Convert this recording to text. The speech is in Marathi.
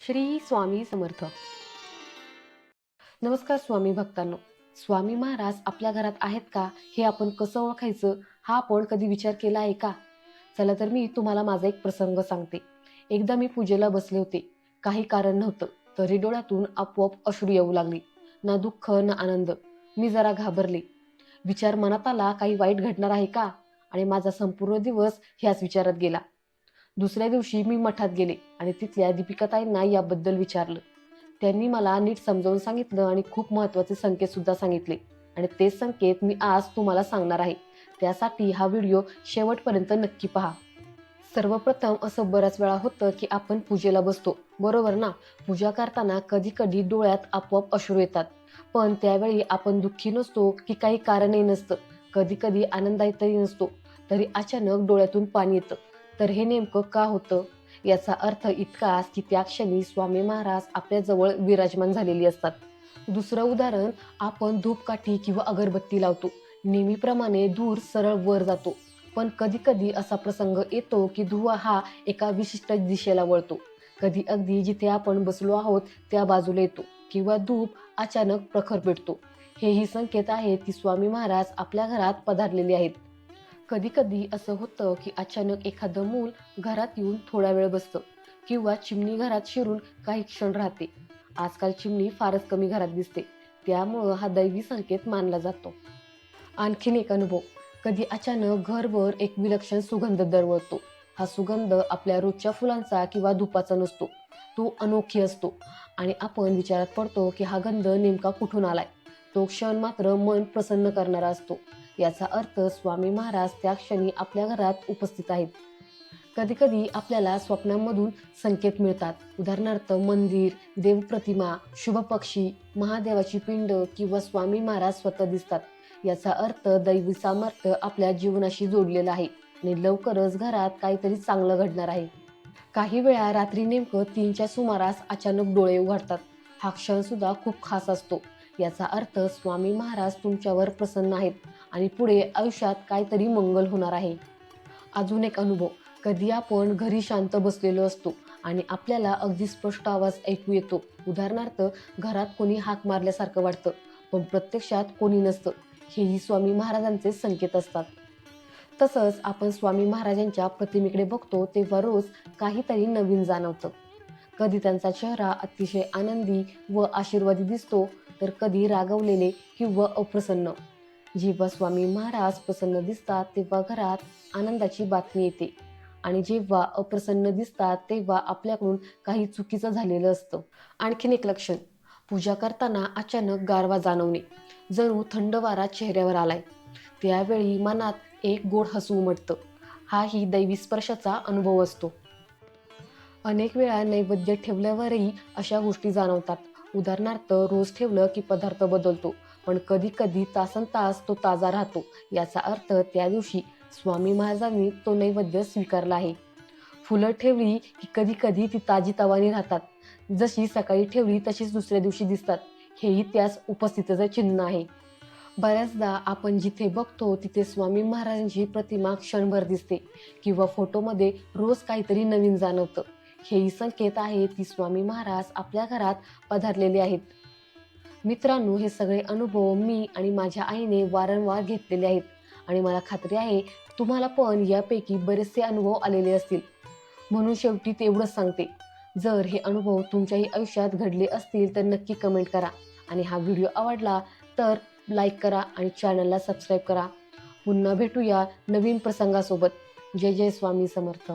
श्री स्वामी समर्थ. नमस्कार स्वामी भक्तांनो. स्वामी महाराज आपल्या घरात आहेत का? हे आपण कसं ओळखायचं? हा आपण कधी विचार केला आहे का? चला तर मी तुम्हाला माझा एक प्रसंग सांगते. एकदा मी पूजेला बसले होते. काही कारण नव्हतं तरी डोळ्यातून आपोआप अश्रू येऊ लागली. ना दुःख ना आनंद. मी जरा घाबरले. विचार मनात आला काही वाईट घडणार आहे का? आणि माझा संपूर्ण दिवस ह्याच विचारात गेला. दुसऱ्या दिवशी मी मठात गेले आणि तिथल्या दीपिकाताईंना याबद्दल विचारलं. त्यांनी मला नीट समजावून सांगितलं आणि खूप महत्त्वाचे संकेत सुद्धा सांगितले. आणि ते संकेत मी आज तुम्हाला सांगणार आहे. त्यासाठी हा व्हिडिओ शेवटपर्यंत नक्की पहा. सर्वप्रथम असं बऱ्याच वेळा होतं की आपण पूजेला बसतो. बरोबर ना? पूजा करताना कधी कधी डोळ्यात आपोआप अश्रू येतात. पण त्यावेळी आपण दुःखी नसतो की काही कारणही नसतं. कधी कधी आनंदातही नसतो. तरी अचानक डोळ्यातून पाणी येतं. तर हे नेमकं का होतं? याचा अर्थ इतकाच की त्या क्षणी स्वामी महाराज आपल्याजवळ विराजमान झालेली असतात. दुसरं उदाहरण आपण धूपकाठी किंवा अगरबत्ती लावतो. नेहमीप्रमाणे धूर सरळ वर जातो. पण कधी कधी असा प्रसंग येतो की धुवा हा एका विशिष्ट दिशेला वळतो. कधी अगदी जिथे आपण बसलो आहोत त्या बाजूला येतो किंवा धूप अचानक प्रखर पेटतो. हेही संकेत आहेत की स्वामी महाराज आपल्या घरात पधारलेले आहेत. कधी कधी असं होतं की अचानक एखादं मूल घरात येऊन थोडा वेळ बसतं किंवा चिमणी घरात शिरून काही क्षण राहते. आजकाल चिमणी फारच कमी घरात दिसते त्यामुळं हा दैवी संकेत मानला जातो. आणखीन एक अनुभव कधी अचानक घरभर एक विलक्षण सुगंध दरवळतो. हा सुगंध आपल्या रोजच्या फुलांचा किंवा धुपाचा नसतो तो अनोखी असतो आणि आपण विचारात पडतो की हा गंध नेमका कुठून आलाय? तो क्षण मात्र मन प्रसन्न करणारा असतो. याचा अर्थ स्वामी महाराज त्या क्षणी आपल्या घरात उपस्थित आहेत. कधी कधी आपल्याला स्वप्नांमधून संकेत मिळतात. उदाहरणार्थ मंदिर देवप्रतिमा शुभ पक्षी महादेवाची पिंड किंवा स्वामी महाराज स्वतः दिसतात. याचा अर्थ दैवी सामर्थ्य आपल्या जीवनाशी जोडलेला आहे आणि लवकरच घरात काहीतरी चांगलं घडणार आहे. काही वेळा रात्री नेमकं तीनच्या सुमारास अचानक डोळे उघडतात. हा क्षण सुद्धा खूप खास असतो. याचा अर्थ स्वामी महाराज तुमच्यावर प्रसन्न आहेत आणि पुढे आयुष्यात काहीतरी मंगल होणार आहे. अजून एक अनुभव. कधी आपण घरी शांत बसलेलो असतो आणि आपल्याला अगदी स्पष्ट आवाज ऐकू येतो. उदाहरणार्थ घरात कोणी हाक मारल्यासारखं वाटतं पण प्रत्यक्षात कोणी नसतं. हेही स्वामी महाराजांचे संकेत असतात. तसंच आपण स्वामी महाराजांच्या प्रतिमेकडे बघतो तेव्हा रोज काहीतरी नवीन जाणवतं. कधी त्यांचा चेहरा अतिशय आनंदी व आशीर्वादी दिसतो तर कधी रागवलेले किंवा अप्रसन्न. जेव्हा स्वामी महाराज प्रसन्न दिसतात तेव्हा घरात आनंदाची बातमी येते. आणि जेव्हा अप्रसन्न दिसतात तेव्हा आपल्याकडून काही चुकीचं झालेलं असतं. आणखीन एक लक्षण. पूजा करताना अचानक गारवा जाणवणे. जणू थंड वारा चेहऱ्यावर आलाय. त्यावेळी मनात एक गोड हसू उमटतं. हाही दैवी स्पर्शाचा अनुभव असतो. अनेक वेळा नैवेद्य ठेवल्यावरही अशा गोष्टी जाणवतात. उदाहरणार्थ रोज ठेवलं की पदार्थ बदलतो पण कधी कधी तासन तास तो ताजा राहतो. याचा अर्थ त्या दिवशी स्वामी महाराजांनी तो नैवेद्य स्वीकारला आहे. फुलं ठेवली की कधी कधी ती ताजी तवानी राहतात. जशी सकाळी ठेवली तशीच दुसऱ्या दिवशी दिसतात. हेही त्यास उपस्थितीचं चिन्ह आहे. बऱ्याचदा आपण जिथे बघतो तिथे स्वामी महाराजांची प्रतिमा क्षणभर दिसते किंवा फोटोमध्ये रोज काहीतरी नवीन जाणवतं. हेही संकेत आहे की स्वामी महाराज आपल्या घरात पधारलेले आहेत. मित्रांनो हे सगळे अनुभव मी आणि माझ्या आईने वारंवार घेतलेले आहेत. आणि मला खात्री आहे तुम्हाला पण यापैकी बरेचसे अनुभव आलेले असतील. म्हणून शेवटी तेवढंच सांगते. जर हे अनुभव तुमच्याही आयुष्यात घडले असतील तर नक्की कमेंट करा. आणि हा व्हिडिओ आवडला तर लाईक करा आणि चॅनलला सबस्क्राईब करा. पुन्हा भेटूया नवीन प्रसंगासोबत. जय जय स्वामी समर्थ.